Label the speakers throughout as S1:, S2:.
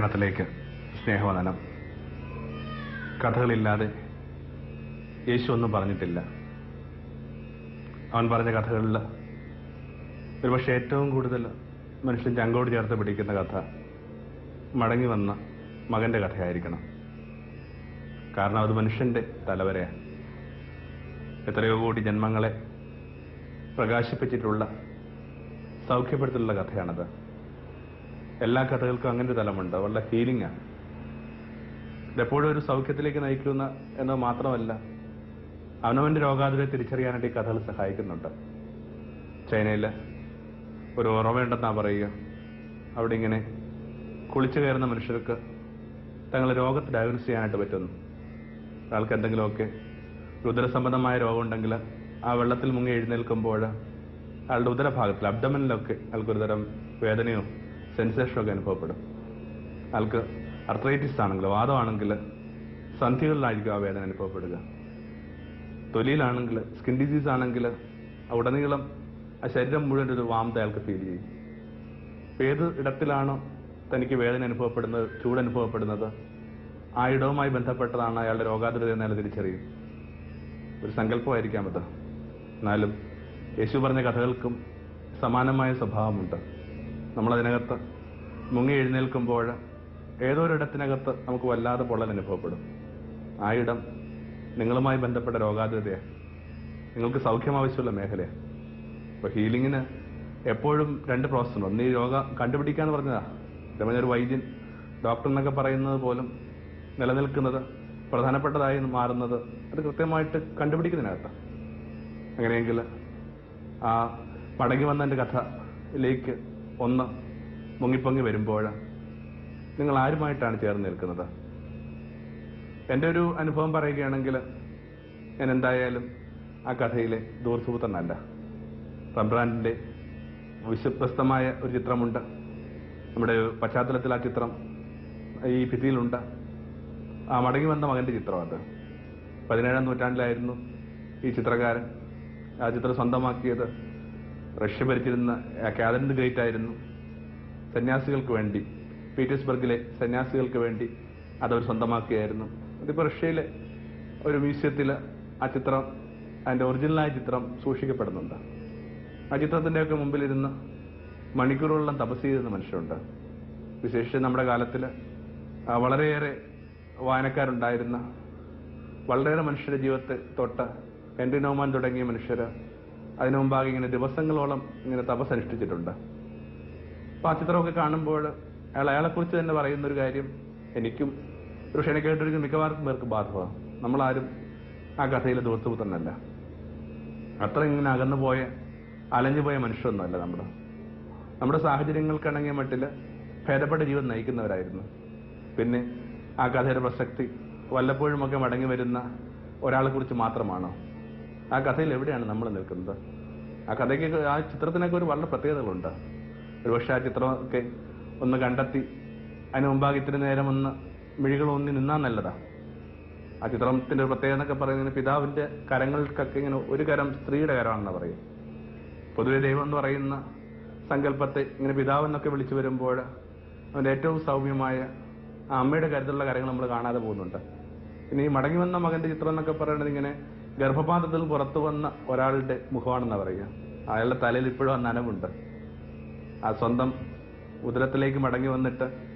S1: ഗുരുഗണത്തിലേക്ക് സ്നേഹവദനം കഥകളില്ലാതെ യേശു ഒന്നും പറഞ്ഞിട്ടില്ല. അവൻ പറഞ്ഞ കഥകളിൽ ഒരുപക്ഷെ ഏറ്റവും കൂടുതൽ മനുഷ്യൻ ചങ്കോട് ചേർത്ത് പിടിക്കുന്ന കഥ മടങ്ങി വന്ന മകന്റെ കഥയായിരിക്കണം. കാരണം അത് മനുഷ്യന്റെ തലവരെയാണ്. എത്രയോ കോടി ജന്മങ്ങളെ പ്രകാശിപ്പിച്ചിട്ടുള്ള സൗഖ്യപ്പെടുത്തിയുള്ള കഥയാണത്. എല്ലാ കഥകൾക്കും അങ്ങനെ ഒരു തലമുണ്ട് ഫീലിംഗ് ആണ്. ഇതെപ്പോഴും ഒരു സൗഖ്യത്തിലേക്ക് നയിക്കുന്ന എന്ന് മാത്രമല്ല അവനവന്റെ രോഗാതുരെ തിരിച്ചറിയാനായിട്ട് ഈ കഥകൾ സഹായിക്കുന്നുണ്ട്. ചൈനയിൽ ഒരു ഉറവയുണ്ടെന്നാ പറയുക. അവിടെ ഇങ്ങനെ കുളിച്ചു കയറുന്ന മനുഷ്യർക്ക് തങ്ങളെ രോഗത്തെ ഡയഗ്നോസ് ചെയ്യാനായിട്ട് പറ്റുന്നു. ഒരാൾക്ക് എന്തെങ്കിലുമൊക്കെ ഉദരസംബന്ധമായ രോഗമുണ്ടെങ്കിൽ ആ വെള്ളത്തിൽ മുങ്ങി എഴുന്നേൽക്കുമ്പോൾ അയാളുടെ ഉദരഭാഗത്തിൽ അബ്ഡമനിലൊക്കെ അയാൾക്കൊരു തരം വേദനയോ സെൻസേഷനോ ഒക്കെ അനുഭവപ്പെടും. അയാൾക്ക് അർത്രൈറ്റിസ് ആണെങ്കിൽ വാദമാണെങ്കിൽ സന്ധികളിലായിരിക്കും ആ വേദന അനുഭവപ്പെടുക. തൊലിയിലാണെങ്കിൽ സ്കിൻ ഡിസീസ് ആണെങ്കിൽ ഉടനീളം ആ ശരീരം മുഴുവൻ ഒരു വാമത അയാൾക്ക് ഫീൽ ചെയ്യും. ഏത് ഇടത്തിലാണോ തനിക്ക് വേദന അനുഭവപ്പെടുന്നത് ചൂട് അനുഭവപ്പെടുന്നത് ആ ഇടവുമായി ബന്ധപ്പെട്ടതാണ് അയാളുടെ രോഗാതുരത എന്നയാൾ തിരിച്ചറിയും. ഒരു സങ്കല്പമായിരിക്കാം അത്. എന്നാലും യേശു പറഞ്ഞ കഥകൾക്കും സമാനമായ സ്വഭാവമുണ്ട്. നമ്മളതിനകത്ത് മുങ്ങി എഴുന്നേൽക്കുമ്പോൾ ഏതോ ഒരിടത്തിനകത്ത് നമുക്ക് വല്ലാതെ പൊള്ളൽ അനുഭവപ്പെടും? ആ ഇടം നിങ്ങളുമായി ബന്ധപ്പെട്ട രോഗാതുരതയാണ് നിങ്ങൾക്ക് സൗഖ്യം ആവശ്യമുള്ള മേഖലയാണ് അപ്പൊ ഹീലിങ്ങിന് എപ്പോഴും രണ്ട് പ്രോസസ് ഉണ്ട്. ഒന്ന് ഈ രോഗം കണ്ടുപിടിക്കാന്ന് പറഞ്ഞതാ. ഇതേപോലെ ഒരു വൈദ്യൻ ഡോക്ടർ എന്നൊക്കെ പറയുന്നത് പോലും നിലനിൽക്കുന്നത് പ്രധാനപ്പെട്ടതായി മാറുന്നത് അത് കൃത്യമായിട്ട് കണ്ടുപിടിക്കുന്നതിനകത്ത്. അങ്ങനെയെങ്കിൽ ആ പടങ്ങി വന്നതിന്റെ കഥയിലേക്ക് ഒന്ന് മുങ്ങിപ്പൊങ്ങി വരുമ്പോൾ നിങ്ങൾ ആരുമായിട്ടാണ് ചേർന്ന് നിൽക്കുന്നത്? എന്റെ ഒരു അനുഭവം പറയുകയാണെങ്കിൽ ഞാൻ എന്തായാലും ആ കഥയിലെ ദൂർസുപുത്രനല്ല റംബ്രാൻഡിന്റെ വിശ്വസ്തമായ ഒരു ചിത്രമുണ്ട്. നമ്മുടെ പശ്ചാത്തലത്തിൽ ആ ചിത്രം ഈ ഭിത്തിയിലുണ്ട്. ആ മടങ്ങി വന്ന മകന്റെ ചിത്രം അത്. പതിനേഴാം നൂറ്റാണ്ടിലായിരുന്നു ഈ ചിത്രകാരൻ ആ ചിത്രം സ്വന്തമാക്കിയത്. റഷ്യ ഭരിച്ചിരുന്ന കാതറിന്റെ ഗ്രേറ്റ് ആയിരുന്നു സന്യാസികൾക്ക് വേണ്ടി പീറ്റേഴ്സ്ബർഗിലെ സന്യാസികൾക്ക് വേണ്ടി അതവർ സ്വന്തമാക്കുകയായിരുന്നു. അതിപ്പോൾ റഷ്യയിലെ ഒരു മ്യൂസിയത്തിൽ ആ ചിത്രം അതിന്റെ ഒറിജിനലായ ചിത്രം സൂക്ഷിക്കപ്പെടുന്നുണ്ട്. ആ ചിത്രത്തിന്റെയൊക്കെ മുമ്പിലിരുന്ന് മണിക്കൂറുകളോളം തപസ് ചെയ്തിരുന്ന മനുഷ്യരുണ്ട്. വിശേഷിച്ച് നമ്മുടെ കാലത്തിൽ വളരെയേറെ വായനക്കാരുണ്ടായിരുന്ന വളരെയേറെ മനുഷ്യരുടെ ജീവിതത്തെ തൊട്ട് ഹെൻറി നോമാൻ തുടങ്ങിയ മനുഷ്യർ അതിനു മുമ്പാകെ ഇങ്ങനെ ദിവസങ്ങളോളം ഇങ്ങനെ തപസ് അനുഷ്ഠിച്ചിട്ടുണ്ട്. അപ്പൊ ആ ചിത്രമൊക്കെ കാണുമ്പോൾ അയാൾ അയാളെക്കുറിച്ച് തന്നെ പറയുന്ന ഒരു കാര്യം എനിക്കും ഒരു ക്ഷണ കേട്ടിരിക്കുന്ന മിക്കവാർക്കും പേർക്ക് ബാധകമാണ്. നമ്മളാരും ആ കഥയിലെ ദൂർത്തുപുത്രനല്ല അത്ര ഇങ്ങനെ അകന്നു പോയ അലഞ്ഞു പോയ മനുഷ്യരൊന്നുമല്ല നമ്മുടെ നമ്മുടെ സാഹചര്യങ്ങൾക്കിണങ്ങിയ മട്ടിൽ ഭേദപ്പെട്ട ജീവൻ നയിക്കുന്നവരായിരുന്നു. പിന്നെ ആ കഥയുടെ പ്രസക്തി വല്ലപ്പോഴുമൊക്കെ മടങ്ങി വരുന്ന ഒരാളെക്കുറിച്ച് മാത്രമാണോ? ആ കഥയിൽ എവിടെയാണ് നമ്മൾ നിൽക്കുന്നത്? ആ കഥയ്ക്ക് ആ ചിത്രത്തിനൊക്കെ ഒരു വളരെ പ്രത്യേകതകളുണ്ട്. ഒരുപക്ഷെ ആ ചിത്രമൊക്കെ ഒന്ന് കണ്ടെത്തി അതിന് മുമ്പാകെ ഇത്തിരി നേരം ഒന്ന് മിഴികൾ ഒന്നി നിന്നാൽ നല്ലതാ. ആ ചിത്രത്തിന്റെ പ്രത്യേകത എന്നൊക്കെ പറയുന്നത് പിതാവിന്റെ കരങ്ങൾക്കൊക്കെ ഇങ്ങനെ ഒരു കരം സ്ത്രീയുടെ കരമാണെന്ന് പറയും പൊതുവെ ദൈവം എന്ന് പറയുന്ന സങ്കല്പത്തെ ഇങ്ങനെ പിതാവെന്നൊക്കെ വിളിച്ചു വരുമ്പോൾ അവന്റെ ഏറ്റവും സൗമ്യമായ ആ അമ്മയുടെ കരുത്തുള്ള കാര്യങ്ങൾ നമ്മൾ കാണാതെ പോകുന്നുണ്ട്. ഇനി ഈ മടങ്ങി വന്ന മകന്റെ ചിത്രം എന്നൊക്കെ പറയുന്നത് ഇങ്ങനെ ഗർഭപാത്രത്തിൽ പുറത്തു വന്ന ഒരാളുടെ മുഖമാണെന്ന് പറയുക. അയാളുടെ തലയിൽ ഇപ്പോഴും ആ നനവുണ്ട്. ആ സ്വന്തം ഉദരത്തിലേക്ക് മടങ്ങി വന്നിട്ട്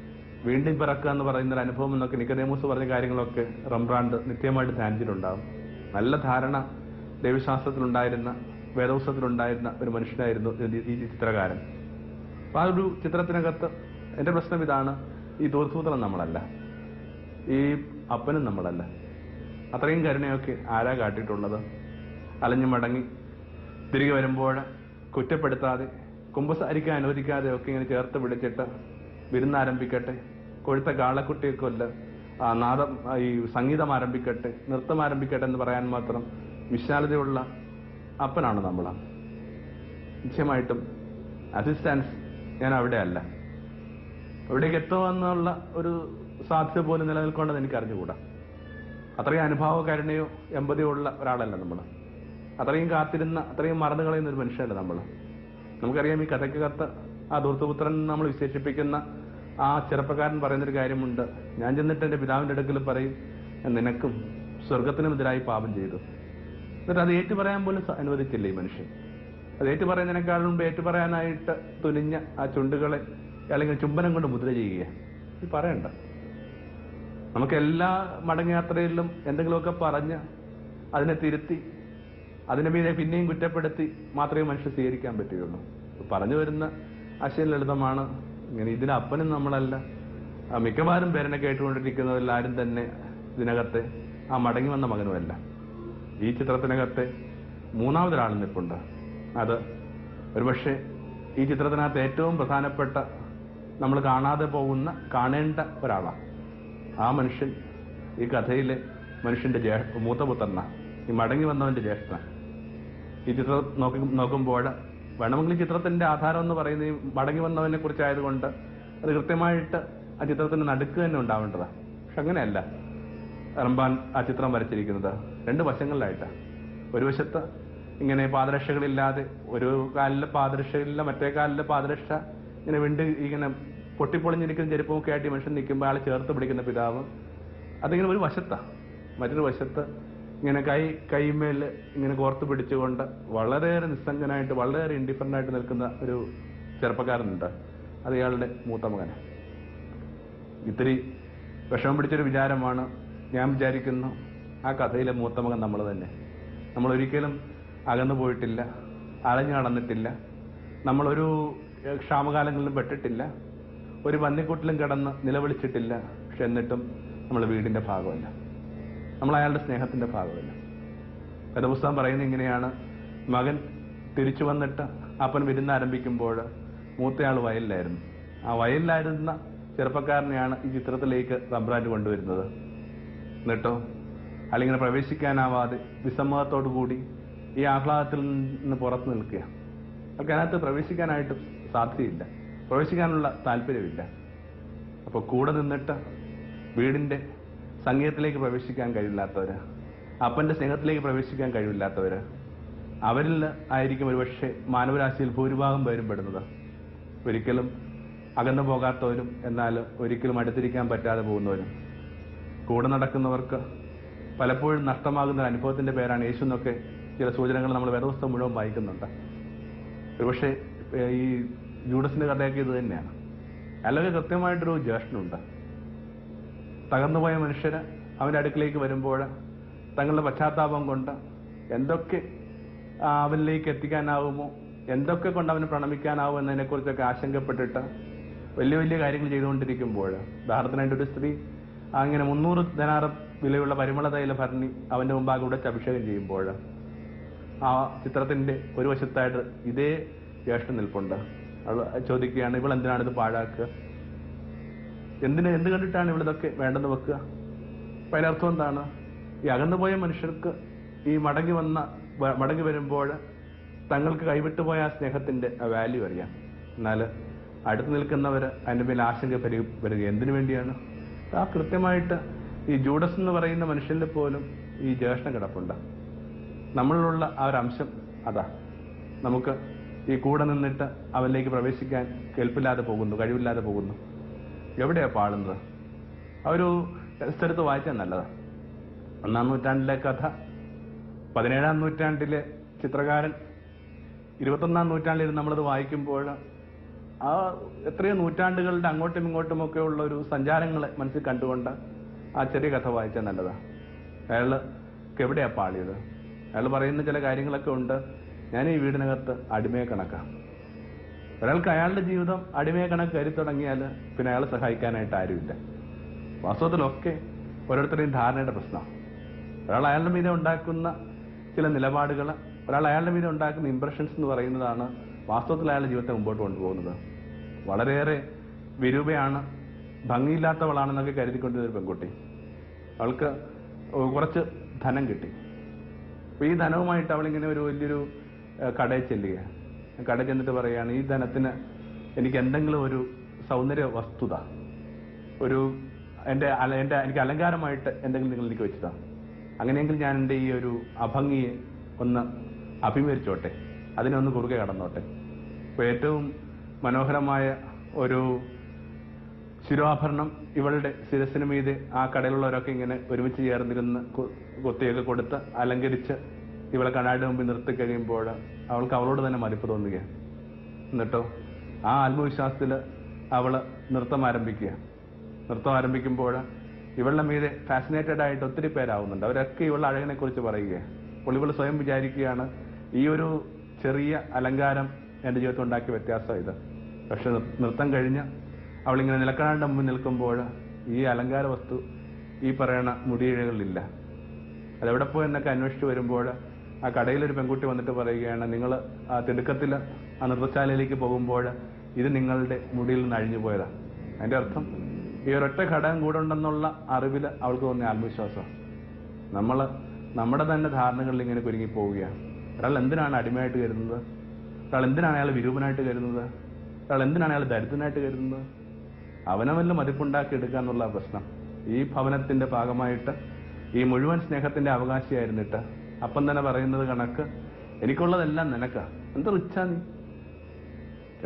S1: വീണ്ടും പിറക്കുക എന്ന് പറയുന്ന ഒരു അനുഭവം എന്നൊക്കെ നിക്കതേമൂസ് പറഞ്ഞ കാര്യങ്ങളൊക്കെ റംബ്രാണ്ട് നിത്യമായിട്ട് ധ്യാനിച്ചിട്ടുണ്ടാകും നല്ല ധാരണ ദൈവശാസ്ത്രത്തിലുണ്ടായിരുന്ന വേദോത്സവത്തിലുണ്ടായിരുന്ന ഒരു മനുഷ്യനായിരുന്നു ഈ- ചിത്രകാരൻ. അപ്പൊ ആ ഒരു ചിത്രത്തിനകത്ത് എന്റെ പ്രശ്നം ഇതാണ് ഈ ദൂർസൂത്രം നമ്മളല്ല. ഈ അപ്പനും നമ്മളല്ല. അത്രയും കരുണയൊക്കെ ആരാ കാട്ടിയിട്ടുള്ളത്? അലഞ്ഞു മടങ്ങി. തിരികെ വരുമ്പോൾ കുറ്റപ്പെടുത്താതെ കുമ്പസാരിക്കാൻ അനുവദിക്കാതെ ഒക്കെ ഇങ്ങനെ ചേർത്ത് പിടിച്ചിട്ട് വിരുന്നാരംഭിക്കട്ടെ കൊഴുത്ത കാളക്കുട്ടിയെ കൊല്ല നാദം ഈ സംഗീതം ആരംഭിക്കട്ടെ നൃത്തം ആരംഭിക്കട്ടെ എന്ന് പറയാൻ മാത്രം വിശാലതയുള്ള അപ്പനാണ് നമ്മൾ നിശ്ചയമായിട്ടും അസിസ്റ്റൻസ് ഞാൻ അവിടെ അല്ല. അവിടേക്ക് എത്തുമെന്നുള്ള ഒരു സാധ്യത പോലും നിലനിൽക്കേണ്ടത് എനിക്ക് അറിഞ്ഞുകൂടാ അത്രയും അനുഭാവകാരുണ്യോ എമ്പതിയോ ഉള്ള ഒരാളല്ല നമ്മൾ അത്രയും കാത്തിരുന്ന അത്രയും മറന്നു കളയുന്ന ഒരു മനുഷ്യനല്ല നമ്മൾ നമുക്കറിയാം ഈ കഥയ്ക്കകത്ത് ആ ദൂർത്തുപുത്രൻ നമ്മൾ വിശേഷിപ്പിക്കുന്ന ആ ചെറുപ്പക്കാരൻ പറയുന്നൊരു കാര്യമുണ്ട്. ഞാൻ ചെന്നിട്ട് എന്റെ പിതാവിന്റെ അടുക്കൽ പറയും "ഞാൻ നിനക്കും സ്വർഗത്തിനുമെതിരായി പാപം ചെയ്തു. എന്നിട്ട് അത് ഏറ്റു പറയാൻ പോലും അനുവദിച്ചില്ല ഈ മനുഷ്യൻ. അത് ഏറ്റു പറയുന്നതിനേക്കാൾ മുമ്പ് ഏറ്റു പറയാനായിട്ട് തുനിഞ്ഞ ആ ചുണ്ടുകളെ അല്ലെങ്കിൽ ചുംബനം കൊണ്ട് മുദ്ര ചെയ്യുക ഇത് പറയണ്ട. നമുക്ക് എല്ലാ മടങ്ങയാത്രയിലും എന്തെങ്കിലുമൊക്കെ പറഞ്ഞ് അതിനെ തിരുത്തി അതിനെ മീതെ പിന്നെയും കുറ്റപ്പെടുത്തി മാത്രമേ മനുഷ്യൻ സ്വീകരിക്കാൻ പറ്റുകയുള്ളൂ. പറഞ്ഞു വരുന്ന ആശയം ലളിതമാണ്. ഇങ്ങനെ ഇതിനപ്പനും നമ്മളല്ല. മിക്കവാറും പേരനെ കേട്ടുകൊണ്ടിരിക്കുന്നവരിൽ ആരും തന്നെ ഇതിനകത്തെ ആ മടങ്ങി വന്ന മകനുമല്ല. ഈ ചിത്രത്തിനകത്തെ മൂന്നാമതൊരാൾ നിൽപ്പുണ്ട്. അത് ഒരുപക്ഷെ ഈ ചിത്രത്തിനകത്ത് ഏറ്റവും പ്രധാനപ്പെട്ട നമ്മൾ കാണാതെ പോകുന്ന കാണേണ്ട ഒരാളാണ്. ആ മനുഷ്യൻ ഈ കഥയിലെ മനുഷ്യന്റെ ജ്യേഷ്ഠ മൂത്തപുത്രന ഈ മടങ്ങി വന്നവന്റെ ജ്യേഷ്ഠന. ഈ ചിത്രം നോക്കി നോക്കുമ്പോൾ വേണമെങ്കിൽ ഈ ചിത്രത്തിന്റെ ആധാരം എന്ന് പറയുന്നത് ഈ മടങ്ങി വന്നവനെ കുറിച്ചായതുകൊണ്ട് അത് കൃത്യമായിട്ട് ആ ചിത്രത്തിന്റെ നടുക്ക് തന്നെ ഉണ്ടാവേണ്ടതാണ് പക്ഷെ അങ്ങനെയല്ല. റംബാൻ ആ ചിത്രം വരച്ചിരിക്കുന്നത് രണ്ട് വശങ്ങളിലായിട്ടാണ് ഒരു വശത്ത് ഇങ്ങനെ പാദരക്ഷകളില്ലാതെ ഒരു കാലിലെ പാദരക്ഷയില്ല മറ്റേ കാലിലെ പാദരക്ഷ ഇങ്ങനെ വിണ്ട് ഇങ്ങനെ പൊട്ടിപ്പൊളിഞ്ഞിരിക്കുന്ന ചെരുപ്പമൊക്കെ ആയിട്ട് മനുഷ്യൻ നിൽക്കുമ്പോൾ ആളെ ചേർത്ത് പിടിക്കുന്ന പിതാവ്. അതിങ്ങനെ ഒരു വശത്താണ് മറ്റൊരു വശത്ത് ഇങ്ങനെ കൈ കൈമേൽ ഇങ്ങനെ കോർത്ത് പിടിച്ചുകൊണ്ട് വളരെയേറെ നിസ്സംഗനായിട്ട് വളരെയേറെ ഇൻഡിഫറന്റ് ആയിട്ട് നിൽക്കുന്ന ഒരു ചെറുപ്പക്കാരനുണ്ട്. അത് ഇയാളുടെ മൂത്ത മകൻ ഇത്തിരി വിഷമം പിടിച്ചൊരു വിചാരമാണ്. ഞാൻ വിചാരിക്കുന്നു ആ കഥയിലെ മൂത്ത മകൻ നമ്മൾ തന്നെ. നമ്മൾ ഒരിക്കലും അകന്നു പോയിട്ടില്ല അലഞ്ഞു നടന്നിട്ടില്ല. നമ്മളൊരു ക്ഷാമകാലങ്ങളിലും പെട്ടിട്ടില്ല. ഒരു പന്നിക്കൂട്ടിലും കിടന്ന് നിലവിളിച്ചിട്ടില്ല. പക്ഷെ എന്നിട്ടും നമ്മൾ വീടിന്റെ ഭാഗമല്ല. നമ്മൾ അയാളുടെ സ്നേഹത്തിന്റെ ഭാഗമല്ല. കഥപുസ്തകം പറയുന്നത് ഇങ്ങനെയാണ്. മകൻ തിരിച്ചു വന്നിട്ട് അപ്പൻ വിരുന്ന് ആരംഭിക്കുമ്പോൾ മൂത്തയാൾ വയലിലായിരുന്നു. ആ വയലിലായിരുന്ന ചെറുപ്പക്കാരനെയാണ് ഈ ചിത്രത്തിലേക്ക് റംബ്രാൻഡ് കൊണ്ടുവരുന്നത്. എന്നിട്ടോ അല്ലെങ്കിൽ പ്രവേശിക്കാനാവാതെ വിസമ്മതത്തോടു കൂടി ഈ ആഹ്ലാദത്തിൽ നിന്ന് പുറത്തു നിൽക്കുക അവർക്ക് അതിനകത്ത് പ്രവേശിക്കാനായിട്ട് സാധ്യതയില്ല. പ്രവേശിക്കാനുള്ള താല്പര്യമില്ല. അപ്പോൾ കൂടെ നിന്നിട്ട് വീടിന്റെ സംഗീതത്തിലേക്ക് പ്രവേശിക്കാൻ കഴിയില്ലാത്തവര് അപ്പന്റെ സ്നേഹത്തിലേക്ക് പ്രവേശിക്കാൻ കഴിവില്ലാത്തവര് അവരിൽ ആയിരിക്കും ഒരുപക്ഷെ മാനവരാശിയിൽ ഭൂരിഭാഗം പേരും പെടുന്നത്. ഒരിക്കലും അകന്നു പോകാത്തവരും എന്നാൽ ഒരിക്കലും അടുത്തിരിക്കാൻ പറ്റാതെ പോകുന്നവരും. കൂടെ നടക്കുന്നവർക്ക് പലപ്പോഴും നഷ്ടമാകുന്ന അനുഭവത്തിന്റെ പേരാണ് യേശു എന്നൊക്കെ ചില സൂചനകൾ നമ്മൾ വേദപുസ്തകം മുഴുവൻ വായിക്കുന്നുണ്ട്. ഒരുപക്ഷെ ഈ ജൂഡസിന്റെ കഥയൊക്കെ ഇത് തന്നെയാണ്. അല്ലെങ്കിൽ കൃത്യമായിട്ടൊരു ജ്യേഷ്ഠനുണ്ട്. തകർന്നുപോയ മനുഷ്യര് അവന്റെ അടുക്കിലേക്ക് വരുമ്പോൾ തങ്ങളുടെ പശ്ചാത്താപം കൊണ്ട് എന്തൊക്കെ അവനിലേക്ക് എത്തിക്കാനാവുമോ എന്തൊക്കെ കൊണ്ട് അവന് പ്രണമിക്കാനാവും എന്നതിനെ കുറിച്ചൊക്കെ ആശങ്കപ്പെട്ടിട്ട് വലിയ വലിയ കാര്യങ്ങൾ ചെയ്തുകൊണ്ടിരിക്കുമ്പോൾ ഉദാഹരണത്തിനായിട്ട് ഒരു സ്ത്രീ അങ്ങനെ മുന്നൂറ് ധനാറ വിലയുള്ള പരിമള തൈല ഭരണി അവന്റെ മുമ്പാകെ ഉടച്ച് അഭിഷേകം ചെയ്യുമ്പോൾ ആ ചിത്രത്തിന്റെ ഒരു വശത്തായിട്ട് ഇതേ ജ്യേഷ്ഠ നിൽപ്പുണ്ട്. ചോദിക്കുകയാണ് ഇവൾ എന്തിനാണ് ഇത് പാഴാക്കുക? എന്തിനെ എന്ത് കണ്ടിട്ടാണ് ഇവളിതൊക്കെ വേണ്ടെന്ന് വെക്കുക? അപ്പൊ അതിനർത്ഥം എന്താണ്? ഈ അകന്നുപോയ മനുഷ്യർക്ക് ഈ മടങ്ങി വന്ന മടങ്ങി വരുമ്പോൾ തങ്ങൾക്ക് കൈവിട്ടുപോയ ആ സ്നേഹത്തിന്റെ വാല്യൂ അറിയാം. എന്നാൽ അടുത്ത് നിൽക്കുന്നവർ അതിന്റെ മേൽ ആശങ്ക പരി വരിക എന്തിനു വേണ്ടിയാണ്? ആ കൃത്യമായിട്ട് ഈ ജൂഡസ് എന്ന് പറയുന്ന മനുഷ്യനിൽ പോലും ഈ ജ്യേഷ്ഠം കിടപ്പുണ്ട്. നമ്മളിലുള്ള ആ ഒരു അംശം അതാ. നമുക്ക് ഈ കൂടെ നിന്നിട്ട് അവനിലേക്ക് പ്രവേശിക്കാൻ കേൾപ്പില്ലാതെ പോകുന്നു കഴിവില്ലാതെ പോകുന്നു. എവിടെയാണ് പാടുന്നത്? ഒരു സ്ഥലത്ത് വായിച്ചാൽ നല്ലതാണ് ഒന്നാം നൂറ്റാണ്ടിലെ കഥ പതിനേഴാം നൂറ്റാണ്ടിലെ ചിത്രകാരൻ ഇരുപത്തൊന്നാം നൂറ്റാണ്ടിൽ നമ്മളത് വായിക്കുമ്പോൾ ആ എത്രയോ നൂറ്റാണ്ടുകളുടെ അങ്ങോട്ടും ഇങ്ങോട്ടും ഒക്കെ ഉള്ള ഒരു സഞ്ചാരങ്ങളെ മനസ്സിൽ കണ്ടുകൊണ്ട് ആ ചെറിയ കഥ വായിച്ചാൽ നല്ലതാണ് അയാൾക്ക് എവിടെയാണ് പാളിയത് അയാൾ പറയുന്ന ചില കാര്യങ്ങളൊക്കെ ഉണ്ട്. ഞാൻ ഈ വീടിനകത്ത് അടിമയെ കണക്കാം. ഒരാൾക്ക് അയാളുടെ ജീവിതം അടിമയെ കണക്ക് കയറി തുടങ്ങിയാൽ പിന്നെ അയാളെ സഹായിക്കാനായിട്ട് ആരുമില്ല. വാസ്തവത്തിലൊക്കെ ഓരോരുത്തരുടെയും ധാരണയുടെ പ്രശ്നമാണ്. ഒരാൾ അയാളുടെ മീതെ ഉണ്ടാക്കുന്ന ചില നിലപാടുകൾ ഒരാൾ അയാളുടെ മീതെ ഉണ്ടാക്കുന്ന ഇംപ്രഷൻസ് എന്ന് പറയുന്നതാണ് വാസ്തവത്തിൽ അയാളുടെ ജീവിതത്തെ മുമ്പോട്ട് കൊണ്ടുപോകുന്നത്. വളരെയേറെ വിരൂപയാണ് ഭംഗിയില്ലാത്തവളാണെന്നൊക്കെ കരുതിക്കൊണ്ടിരുന്ന ഒരു പെൺകുട്ടി. അവൾക്ക് കുറച്ച് ധനം കിട്ടി. ഈ ധനവുമായിട്ട് അവളിങ്ങനെ ഒരു വലിയൊരു കടയിൽ ചെല്ലുക. കടയിൽ ചെന്നിട്ട് പറയുകയാണ് ഈ ധനത്തിന് എനിക്ക് എന്തെങ്കിലും ഒരു സൗന്ദര്യ വസ്തുത ഒരു എന്റെ എന്റെ എനിക്ക് അലങ്കാരമായിട്ട് എന്തെങ്കിലും നിങ്ങൾ എനിക്ക് വെച്ചതാ. അങ്ങനെയെങ്കിൽ ഞാൻ എന്റെ ഈ ഒരു അഭംഗിയെ ഒന്ന് അഭിമുഖിച്ചോട്ടെ അതിനെ ഒന്ന് കുറുകെ കടന്നോട്ടെ. അപ്പോൾ ഏറ്റവും മനോഹരമായ ഒരു ശിരോഭരണം ഇവളുടെ ശിരസിന് മീതെ ആ കടയിലുള്ളവരൊക്കെ ഇങ്ങനെ ഒരുമിച്ച് ചേർന്നിരുന്ന് കുത്തിയൊക്കെ കൊടുത്ത് അലങ്കരിച്ച് ഇവളെ കണ്ണാടി മുമ്പിൽ നിർത്തി കഴിയുമ്പോൾ അവൾക്ക് അവളോട് തന്നെ മതിപ്പ് തോന്നുക. എന്നിട്ടോ ആ ആത്മവിശ്വാസത്തിൽ അവൾ നൃത്തം ആരംഭിക്കുക. നൃത്തം ആരംഭിക്കുമ്പോൾ ഇവളുടെ മീതെ ഫാസിനേറ്റഡ് ആയിട്ട് ഒത്തിരി പേരാവുന്നുണ്ട്. അവരൊക്കെ ഇവളുടെ അഴകിനെ കുറിച്ച് പറയുക. അപ്പോൾ ഇവൾ സ്വയം വിചാരിക്കുകയാണ് ഈ ഒരു ചെറിയ അലങ്കാരം എന്റെ ജീവിതത്തിൽ ഉണ്ടാക്കിയ വ്യത്യാസം ഇത്. പക്ഷെ നൃത്തം കഴിഞ്ഞ് അവളിങ്ങനെ നിലക്കണാണ്ട് മുമ്പിൽ നിൽക്കുമ്പോൾ ഈ അലങ്കാര വസ്തു ഈ പറയണ മുടിയിഴകളിലില്ല. അതെവിടെ പോയി എന്നൊക്കെ അന്വേഷിച്ച് വരുമ്പോൾ ആ കടയിലൊരു പെൺകുട്ടി വന്നിട്ട് പറയുകയാണ് നിങ്ങൾ ആ തിടുക്കത്തിൽ ആ നൃത്തശാലയിലേക്ക് പോകുമ്പോൾ ഇത് നിങ്ങളുടെ മുടിയിൽ നിന്ന് അഴിഞ്ഞു പോയതാണ് അതിന്റെ അർത്ഥം ഈ ഒരൊറ്റ ഘടകം കൂടെ ഉണ്ടെന്നുള്ള അറിവിൽ അവൾക്ക് തോന്നിയ ആത്മവിശ്വാസം. നമ്മൾ നമ്മുടെ തന്നെ ധാരണകളിൽ ഇങ്ങനെ കുരുങ്ങി പോവുകയാണ് ഒരാൾ എന്തിനാണ് അടിമയായിട്ട് കരുതുന്നത്? ഒരാൾ എന്തിനാണ് അയാൾ വിരൂപനായിട്ട് കരുതുന്നത്? ഒരാൾ എന്തിനാണ് അയാൾ ദരിദ്രനായിട്ട് കരുതുന്നത്? അവനവനിൽ മതിപ്പുണ്ടാക്കി എടുക്കുക എന്നുള്ള പ്രശ്നം ഈ ഭവനത്തിന്റെ ഭാഗമായിട്ട് ഈ മുഴുവൻ സ്നേഹത്തിന്റെ അവകാശിയായിരുന്നിട്ട് അപ്പം തന്നെ പറയുന്നത് കണക്ക്. എനിക്കുള്ളതെല്ലാം നിനക്കാ. എന്ത് റിച്ചാ നീ?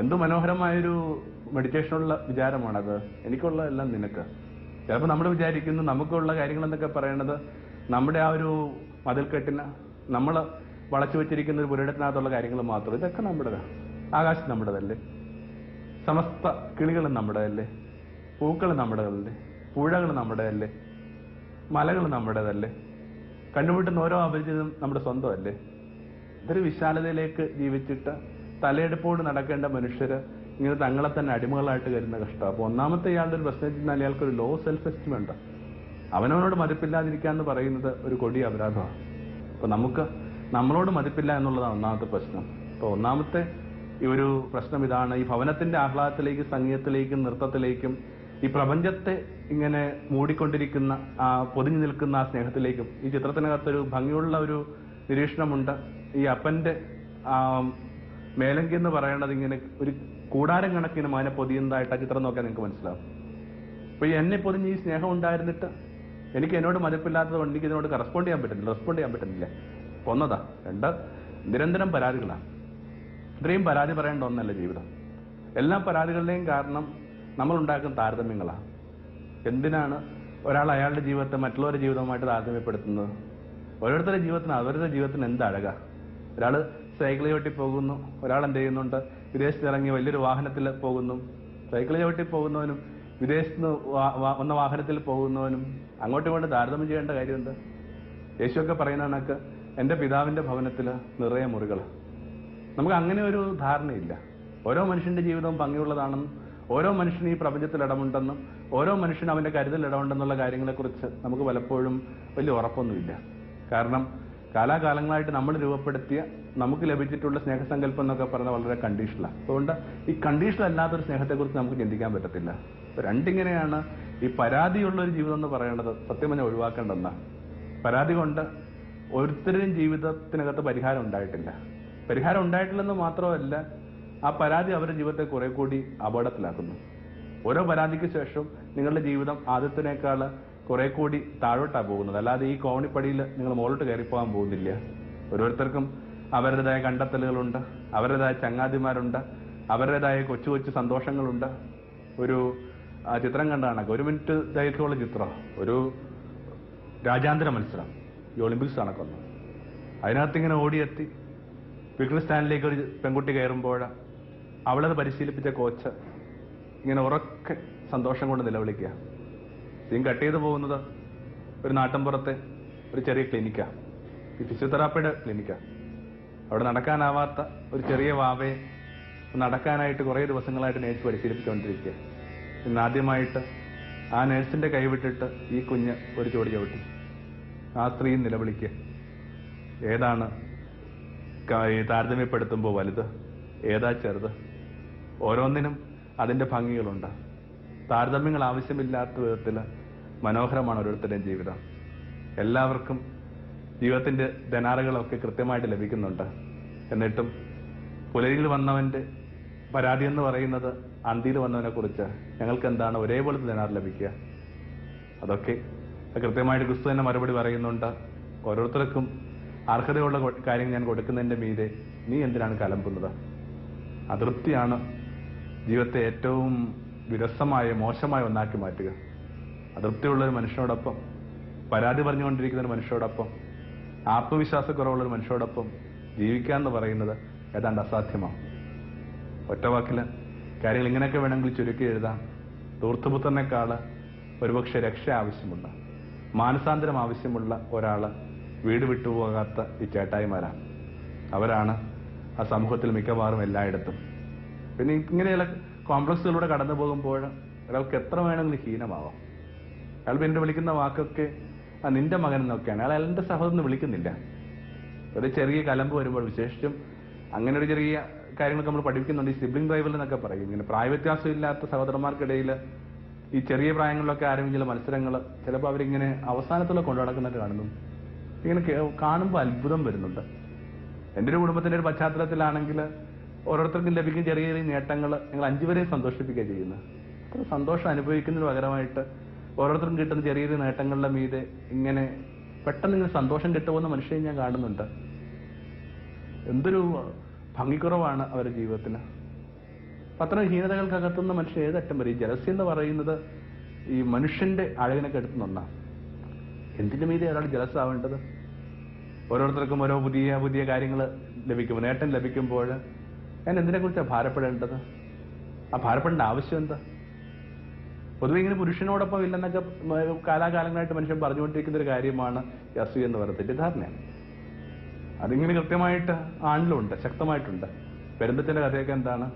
S1: എന്ത് മനോഹരമായൊരു മെഡിറ്റേഷനുള്ള വിചാരമാണത്. എനിക്കുള്ളതെല്ലാം നിനക്ക്. ചിലപ്പോൾ നമ്മൾ വിചാരിക്കുന്നു നമുക്കുള്ള കാര്യങ്ങൾ എന്നൊക്കെ പറയണത് നമ്മുടെ ആ ഒരു മതിൽക്കെട്ടിന് നമ്മൾ വളച്ചു വെച്ചിരിക്കുന്ന ഒരു പുരയിടത്തിനകത്തുള്ള കാര്യങ്ങൾ മാത്രം. ഇതൊക്കെ നമ്മുടേതാണ് ആകാശം നമ്മുടേതല്ലേ? സമസ്ത കിളികളും നമ്മുടേതല്ലേ? പൂക്കൾ നമ്മുടേതല്ലേ? പുഴകൾ നമ്മുടേതല്ലേ? മലകൾ നമ്മുടേതല്ലേ? കണ്ടുമുട്ടുന്ന ഓരോ അപരിചിതം നമ്മുടെ സ്വന്തമല്ലേ? ഇതൊരു വിശാലതയിലേക്ക് ജീവിച്ചിട്ട് തലയെടുപ്പോട് നടക്കേണ്ട മനുഷ്യര് ഇങ്ങനെ തങ്ങളെ തന്നെ അടിമകളായിട്ട് കരുതുന്ന കഷ്ടം അപ്പൊ ഒന്നാമത്തെ ഇയാളുടെ ഒരു പ്രശ്നം വെച്ചാൽ ഇയാൾക്ക് ഒരു ലോ സെൽഫ് എസ്റ്റീം ഉണ്ട്. അവനവനോട് മതിപ്പില്ലാതിരിക്കുക എന്ന് പറയുന്നത് ഒരു കൊടിയ അപരാധമാണ്. അപ്പോൾ നമുക്ക് നമ്മളോട് മതിപ്പില്ല എന്നുള്ളതാണ് ഒന്നാമത്തെ പ്രശ്നം. അപ്പോൾ ഒന്നാമത്തെ ഈ ഒരു പ്രശ്നം ഇതാണ്. ഈ ഭവനത്തിന്റെ ആഹ്ലാദത്തിലേക്കും സംഗീതത്തിലേക്കും നൃത്തത്തിലേക്കും ഈ പ്രപഞ്ചത്തെ ഇങ്ങനെ മൂടിക്കൊണ്ടിരിക്കുന്ന ആ പൊതിഞ്ഞു നിൽക്കുന്ന ആ സ്നേഹത്തിലേക്കും ഈ ചിത്രത്തിനകത്തൊരു ഭംഗിയുള്ള ഒരു നിരീക്ഷണമുണ്ട്. ഈ അപ്പന്റെ മേലങ്കി എന്ന് പറയുന്നത് ഇങ്ങനെ ഒരു കൂടാരം കണക്കിന് മാനെ പൊതിയുന്നതായിട്ട് ആ ചിത്രം നോക്കിയാൽ നിങ്ങൾക്ക് മനസ്സിലാവും. അപ്പൊ ഈ എന്നെ പൊതിഞ്ഞ് ഈ സ്നേഹം ഉണ്ടായിരുന്നിട്ട് എനിക്ക് എന്നോട് മതിപ്പില്ലാത്തത് കൊണ്ട് എനിക്ക് ഇതിനോട് കറസ്പോണ്ട് ചെയ്യാൻ പറ്റുന്നില്ല റെസ്പോണ്ട് ചെയ്യാൻ പറ്റുന്നില്ല. ഒന്നതാ രണ്ട് നിരന്തരം പരാതികളാണ്. ഇത്രയും പരാതി പറയേണ്ട ഒന്നല്ല ജീവിതം. എല്ലാ പരാതികളുടെയും കാരണം നമ്മൾ ഉണ്ടാക്കുന്ന താരതമ്യങ്ങളാണ്. എന്തിനാണ് ഒരാൾ അയാളുടെ ജീവിതത്തെ മറ്റുള്ളവരുടെ ജീവിതവുമായിട്ട് താരതമ്യപ്പെടുത്തുന്നത്? ഓരോരുത്തരുടെ ജീവിതത്തിന് അവരുടെ ജീവിതത്തിന് എന്ത് അഴക? ഒരാൾ സൈക്കിൾ ചവിട്ടി പോകുന്നു ഒരാൾ എന്ത് ചെയ്യുന്നുണ്ട്? വിദേശത്ത് ഇറങ്ങി വലിയൊരു വാഹനത്തിൽ പോകുന്നു സൈക്കിൾ ചവിട്ടി പോകുന്നവനും വിദേശത്ത് വന്ന വാഹനത്തിൽ പോകുന്നവനും അങ്ങോട്ടും ഇങ്ങോട്ട് താരതമ്യം ചെയ്യേണ്ട കാര്യമുണ്ട് യേശുവൊക്കെ പറയുന്ന കണക്ക് എന്റെ പിതാവിന്റെ ഭവനത്തിൽ നിറയെ മുറികൾ നമുക്ക് അങ്ങനെ ഒരു ധാരണയില്ല. ഓരോ മനുഷ്യന്റെ ജീവിതവും ഭംഗിയുള്ളതാണെന്നും ഓരോ മനുഷ്യനും ഈ പ്രപഞ്ചത്തിൽ ഇടമുണ്ടെന്നും ഓരോ മനുഷ്യനും അവന്റെ കരുതൽ ഇടമുണ്ടെന്നുള്ള കാര്യങ്ങളെക്കുറിച്ച് നമുക്ക് പലപ്പോഴും വലിയ ഉറപ്പൊന്നുമില്ല. കാരണം കാലാകാലങ്ങളായിട്ട് നമ്മൾ രൂപപ്പെടുത്തിയ നമുക്ക് ലഭിച്ചിട്ടുള്ള സ്നേഹസങ്കല്പം എന്നൊക്കെ പറഞ്ഞാൽ വളരെ കണ്ടീഷണലാണ് അതുകൊണ്ട് ഈ കണ്ടീഷണൽ അല്ലാത്തൊരു സ്നേഹത്തെക്കുറിച്ച് നമുക്ക് ചിന്തിക്കാൻ പറ്റത്തില്ല. രണ്ടിങ്ങനെയാണ് ഈ പരാതിയുള്ള ഒരു ജീവിതം എന്ന് പറയുന്നത് സത്യം പറഞ്ഞാൽ ഒഴിവാക്കേണ്ട ഒന്നാണ് പരാതി കൊണ്ട് ഒരുത്തരുടെയും ജീവിതത്തിനകത്ത് പരിഹാരം ഉണ്ടായിട്ടില്ല. പരിഹാരം ഉണ്ടായിട്ടില്ലെന്ന് മാത്രമല്ല ആ പരാതി അവരുടെ ജീവിതത്തെ കുറെ കൂടി അപകടത്തിലാക്കുന്നു. ഓരോ പരാതിക്ക് ശേഷം നിങ്ങളുടെ ജീവിതം ആദ്യത്തിനേക്കാൾ കുറെ കൂടി താഴോട്ടാണ് പോകുന്നത്. അല്ലാതെ ഈ കോണിപ്പടിയിൽ നിങ്ങൾ മുകളിലോട്ട് പോകാൻ പോകുന്നില്ല. ഓരോരുത്തർക്കും അവരുടേതായ കണ്ടെത്തലുകളുണ്ട് അവരുടേതായ ചങ്ങാതിമാരുണ്ട് അവരുടേതായ കൊച്ചു കൊച്ചു സന്തോഷങ്ങളുണ്ട്. ഒരു ചിത്രം കണ്ടാണ്. ഒരു മിനിറ്റ് ദൈർഘ്യമുള്ള ചിത്രം. ഒരു രാജ്യാന്തര മത്സരം. ഈ ഒളിമ്പിക്സ് നടക്കുന്നു. അതിനകത്ത് ഇങ്ങനെ ഓടിയെത്തി വിക്ടർ സ്റ്റാൻഡിലേക്ക് ഒരു പെൺകുട്ടി കയറുമ്പോൾ അവളത് പരിശീലിപ്പിച്ച കോച്ച് ഇങ്ങനെ ഉറക്കെ സന്തോഷം കൊണ്ട് നിലവിളിക്കുക. സീൻ കട്ട് ചെയ്ത് പോകുന്നത് ഒരു നാട്ടിൻപുറത്തെ ഒരു ചെറിയ ക്ലിനിക്കാണ് ഈ ഫിസിയോതെറാപ്പിയുടെ ക്ലിനിക്കാണ് അവിടെ നടക്കാനാവാത്ത ഒരു ചെറിയ വാവയെ നടക്കാനായിട്ട് കുറേ ദിവസങ്ങളായിട്ട് നേഴ്സ് പരിശീലിപ്പിച്ചുകൊണ്ടിരിക്കുക. ഇന്ന് ആദ്യമായിട്ട് ആ നേഴ്സിന്റെ കൈവിട്ടിട്ട് ഈ കുഞ്ഞ് ഒരു ചോടി ചവിട്ടി. ആ സ്ത്രീ നിലവിളിക്കുക. ഏതാണ് താരതമ്യപ്പെടുത്തുമ്പോൾ വലുത് ഏതാ ചെറുത്? ഓരോന്നിനും അതിന്റെ ഭംഗികളുണ്ട്. താരതമ്യങ്ങൾ ആവശ്യമില്ലാത്ത വിധത്തിൽ മനോഹരമാണ് ഓരോരുത്തരുടെയും ജീവിതം. എല്ലാവർക്കും ജീവിതത്തിന്റെ ധനാറുകളൊക്കെ കൃത്യമായിട്ട് ലഭിക്കുന്നുണ്ട്. എന്നിട്ടും പുലരിയിൽ വന്നവന്റെ പരാതി എന്ന് പറയുന്നത് അന്തിയിൽ വന്നവനെ കുറിച്ച് ഞങ്ങൾക്ക് എന്താണ് ഒരേപോലത്തെ ധനാർ ലഭിക്കുക? അതൊക്കെ കൃത്യമായിട്ട് ക്രിസ്തു തന്നെ മറുപടി പറയുന്നുണ്ട്. ഓരോരുത്തർക്കും അർഹതയുള്ള കാര്യങ്ങൾ കാര്യം ഞാൻ കൊടുക്കുന്നതിന്റെ മീതെ നീ എന്തിനാണ് കലമ്പുന്നത്? അതൃപ്തിയാണ് ജീവിതത്തെ ഏറ്റവും വിരസമായ മോശമായ ഒന്നാക്കി മാറ്റുക. അതൃപ്തിയുള്ള ഒരു മനുഷ്യനോടൊപ്പം പരാതി പറഞ്ഞുകൊണ്ടിരിക്കുന്ന ഒരു മനുഷ്യരോടൊപ്പം ആത്മവിശ്വാസക്കുറവുള്ള ഒരു മനുഷ്യരോടൊപ്പം ജീവിക്കുക എന്ന് പറയുന്നത് ഏതാണ്ട് അസാധ്യമാണ് ഒറ്റവാക്കിൽ കാര്യങ്ങൾ ഇങ്ങനെയൊക്കെ വേണമെങ്കിൽ ചുരുക്കി എഴുതാം. തൂർത്തുപുത്രനേക്കാൾ ഒരുപക്ഷെ രക്ഷ ആവശ്യമുള്ള മാനസാന്തരം ആവശ്യമുള്ള ഒരാൾ വീട് വിട്ടുപോകാത്ത ഈ ചേട്ടായിമാരാണ്. അവരാണ് ആ സമൂഹത്തിൽ മിക്കവാറും എല്ലായിടത്തും പിന്നെ ഇങ്ങനെയുള്ള കോംപ്ലക്സുകളിലൂടെ കടന്നു പോകുമ്പോൾ ഒരാൾക്ക് എത്ര വേണമെങ്കിലും ഹീനമാവാം. അയാൾ പിന്നെ വിളിക്കുന്ന വാക്കൊക്കെ ആ നിന്റെ മകൻ എന്നൊക്കെയാണ്. അയാൾ എന്റെ സഹോദരൻ വിളിക്കുന്നില്ല. ഒരു ചെറിയ കലമ്പ് വരുമ്പോൾ വിശേഷിച്ചും അങ്ങനെ ഒരു ചെറിയ കാര്യങ്ങളൊക്കെ നമ്മൾ പഠിപ്പിക്കുന്നുണ്ട്. ഈ സിബ്ലിംഗ് ഡ്രൈവൽ എന്നൊക്കെ പറയും. ഇങ്ങനെ പ്രായവ്യത്യാസം ഇല്ലാത്ത സഹോദരന്മാർക്കിടയിൽ ഈ ചെറിയ പ്രായങ്ങളിലൊക്കെ ആരംഭിച്ചുള്ള മത്സരങ്ങൾ ചിലപ്പോൾ അവരിങ്ങനെ അവസാനത്തുള്ള കൊണ്ടു നടക്കുന്നതായിട്ട് കാണുന്നു. ഇങ്ങനെ കാണുമ്പോൾ അത്ഭുതം വരുന്നുണ്ട്. എന്റെ ഒരു കുടുംബത്തിന്റെ ഒരു പശ്ചാത്തലത്തിലാണെങ്കിൽ ഓരോരുത്തർക്കും ലഭിക്കുന്ന ചെറിയ ചെറിയ നേട്ടങ്ങൾ ഞങ്ങൾ അഞ്ചുപേരെയും സന്തോഷിപ്പിക്കുക ചെയ്യുന്നത് അത്ര സന്തോഷം അനുഭവിക്കുന്നതിന് പകരമായിട്ട് ഓരോരുത്തർക്കും കിട്ടുന്ന ചെറിയ ചെറിയ നേട്ടങ്ങളുടെ മീതെ ഇങ്ങനെ പെട്ടെന്ന് ഇങ്ങനെ സന്തോഷം കിട്ടുമെന്ന മനുഷ്യനെ ഞാൻ കാണുന്നുണ്ട്. എന്തൊരു ഭംഗിക്കുറവാണ് അവരുടെ ജീവിതത്തിന്. അത്തരം ഹീനതകൾക്കകത്തുന്ന മനുഷ്യൻ ഏതറ്റം വരെ? ഈ ജലസ്യം എന്ന് പറയുന്നത് ഈ മനുഷ്യന്റെ അഴകിനൊക്കെ എടുത്തുന്ന ഒന്നാണ് എന്തിനു മീതെ ഒരാൾ ജലസാവേണ്ടത് ഓരോരുത്തർക്കും ഓരോ പുതിയ പുതിയ കാര്യങ്ങൾ ലഭിക്കും നേട്ടം ലഭിക്കുമ്പോൾ ഞാൻ എന്തിനെ കുറിച്ചാണ് ഭാരപ്പെടേണ്ടത്? ആ ഭാരപ്പെടേണ്ട ആവശ്യം എന്താ? പൊതുവെ ഇങ്ങനെ പുരുഷനോടൊപ്പം ഇല്ലെന്നൊക്കെ കാലാകാലങ്ങളായിട്ട് മനുഷ്യൻ പറഞ്ഞുകൊണ്ടിരിക്കുന്ന ഒരു കാര്യമാണ് അസൂയ എന്ന് പറയുന്നത് തെറ്റിദ്ധാരണയാണ്. അതിങ്ങനെ കൃത്യമായിട്ട് ആണിലുണ്ട് ശക്തമായിട്ടുണ്ട്. പെരുന്തത്തിന്റെ കഥയൊക്കെ എന്താണ്?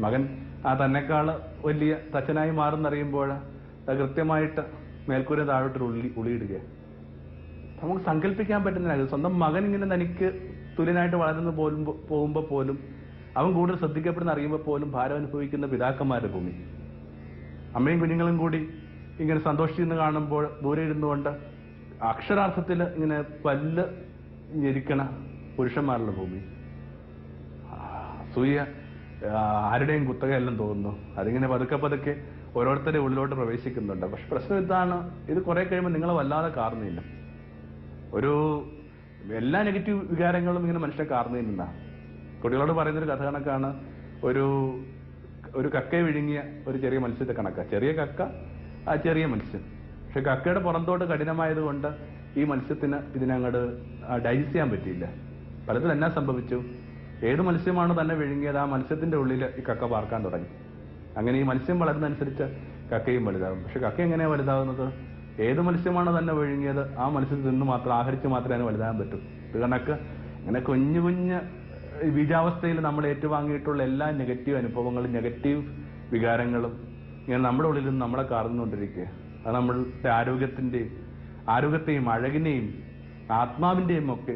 S1: മകൻ ആ തന്നെക്കാൾ വലിയ തച്ചനായി മാറുന്നറിയുമ്പോൾ കൃത്യമായിട്ട് മേൽക്കൂര താഴോട്ടൊരു ഉള്ളി ഉളിയിടുക നമുക്ക് സങ്കല്പിക്കാൻ പറ്റുന്നില്ല. സ്വന്തം മകൻ ഇങ്ങനെ തനിക്ക് തുല്യനായിട്ട് വളർന്നു പോലും പോകുമ്പോൾ പോലും അവൻ കൂടുതൽ ശ്രദ്ധിക്കപ്പെടുന്ന അറിയുമ്പോൾ പോലും ഭാരം അനുഭവിക്കുന്ന പിതാക്കന്മാരുടെ ഭൂമി. അമ്മയും കുഞ്ഞുങ്ങളും കൂടി ഇങ്ങനെ സന്തോഷിച്ചിരുന്ന് കാണുമ്പോൾ ദൂരെ ഇരുന്നുകൊണ്ട് അക്ഷരാർത്ഥത്തിൽ ഇങ്ങനെ പല്ല് ഞെരിക്കണ പുരുഷന്മാരുടെ ഭൂമി. സൂര്യ ആരുടെയും കുത്തകയെല്ലാം തോന്നുന്നു. അതിങ്ങനെ പതുക്കെ പതുക്കെ ഓരോരുത്തരുടെ ഉള്ളിലോട്ട് പ്രവേശിക്കുന്നുണ്ട്. പക്ഷെ പ്രശ്നം ഇതാണ് ഇത് കുറെ കഴിയുമ്പോൾ നിങ്ങളെ വല്ലാതെ കാർന്നില്ല. ഒരു എല്ലാ നെഗറ്റീവ് വികാരങ്ങളും ഇങ്ങനെ മനുഷ്യനെ കാർന്നു നിന്നാണ് കുട്ടികളോട് പറയുന്നൊരു കഥ കണക്കാണ്. ഒരു ഒരു കക്കയെ വിഴുങ്ങിയ ഒരു ചെറിയ മത്സ്യത്തെ കണക്ക. ചെറിയ കക്ക ആ ചെറിയ മത്സ്യം. പക്ഷെ കക്കയുടെ പുറന്തോട്ട് കഠിനമായതുകൊണ്ട് ഈ മത്സ്യത്തിന് ഇതിനങ്ങോട്ട് ഡൈജസ്റ്റ് ചെയ്യാൻ പറ്റിയില്ല. ഫലത്തിൽ എന്നാ സംഭവിച്ചു? ഏത് മത്സ്യമാണ് തന്നെ വിഴുങ്ങിയത്? ആ മത്സ്യത്തിന്റെ ഉള്ളിൽ ഈ കക്ക പാർക്കാൻ തുടങ്ങി. അങ്ങനെ ഈ മത്സ്യം വളരുന്നതനുസരിച്ച് കക്കയും വലുതാകും പക്ഷെ കക്ക എങ്ങനെയാണ് വലുതാകുന്നത് ഏത് മത്സ്യമാണ് തന്നെ വിഴുങ്ങിയത്? ആ മത്സ്യത്തിൽ നിന്ന് മാത്രം ആഹരിച്ച് മാത്രമേ അതിന് വലുതാകാൻ പറ്റൂ. ഇത് കണക്ക്. അങ്ങനെ കുഞ്ഞു കുഞ്ഞ് ബീജാവസ്ഥയിൽ നമ്മൾ ഏറ്റുവാങ്ങിയിട്ടുള്ള എല്ലാ നെഗറ്റീവ് അനുഭവങ്ങളും നെഗറ്റീവ് വികാരങ്ങളും ഇങ്ങനെ നമ്മുടെ ഉള്ളിൽ നിന്ന് നമ്മളെ കാർന്നുകൊണ്ടിരിക്കുക. അത് നമ്മളുടെ ആരോഗ്യത്തിന്റെ ആരോഗ്യത്തെയും അഴകിനെയും ആത്മാവിന്റെയും ഒക്കെ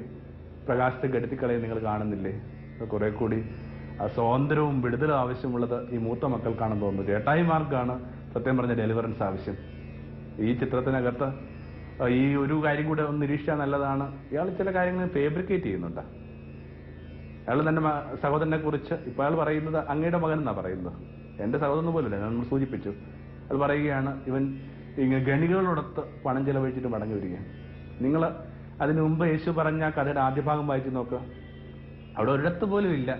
S1: പ്രകാശത്തെ കെടുത്തിക്കളയെ നിങ്ങൾ കാണുന്നില്ലേ? കുറെ കൂടി സ്വാതന്ത്ര്യവും വിടുതലും ആവശ്യമുള്ളത് ഈ മൂത്ത മക്കൾക്കാണെന്ന് തോന്നുന്നു. ചേട്ടായിമാർക്കാണ് സത്യം പറഞ്ഞ ഡെലിവറൻസ് ആവശ്യം. ഈ ചിത്രത്തിനകത്ത് ഈ ഒരു കാര്യം കൂടെ ഒന്ന് നിരീക്ഷിച്ചാൽ നല്ലതാണ്. ഇയാൾ ചില കാര്യങ്ങൾ ഫേബ്രിക്കേറ്റ് ചെയ്യുന്നുണ്ട്. അയാൾ തന്റെ സഹോദരനെ കുറിച്ച് ഇപ്പൊ അയാൾ പറയുന്നത് അങ്ങയുടെ മകൻ എന്നാ പറയുന്നത്. എന്റെ സഹോദരൻ പോലല്ല നമ്മൾ സൂചിപ്പിച്ചു. അത് പറയുകയാണ് ഇവൻ ഇങ്ങനെ ഗണികളോടൊത്ത് പണം ചെലവഴിച്ചിട്ട് മടങ്ങി വരികയാണ്. നിങ്ങൾ അതിനു മുമ്പ് യേശു പറഞ്ഞ കഥയുടെ ആദ്യ ഭാഗം വായിച്ചു നോക്കുക അവിടെ ഒരിടത്ത് പോലും ഇല്ല.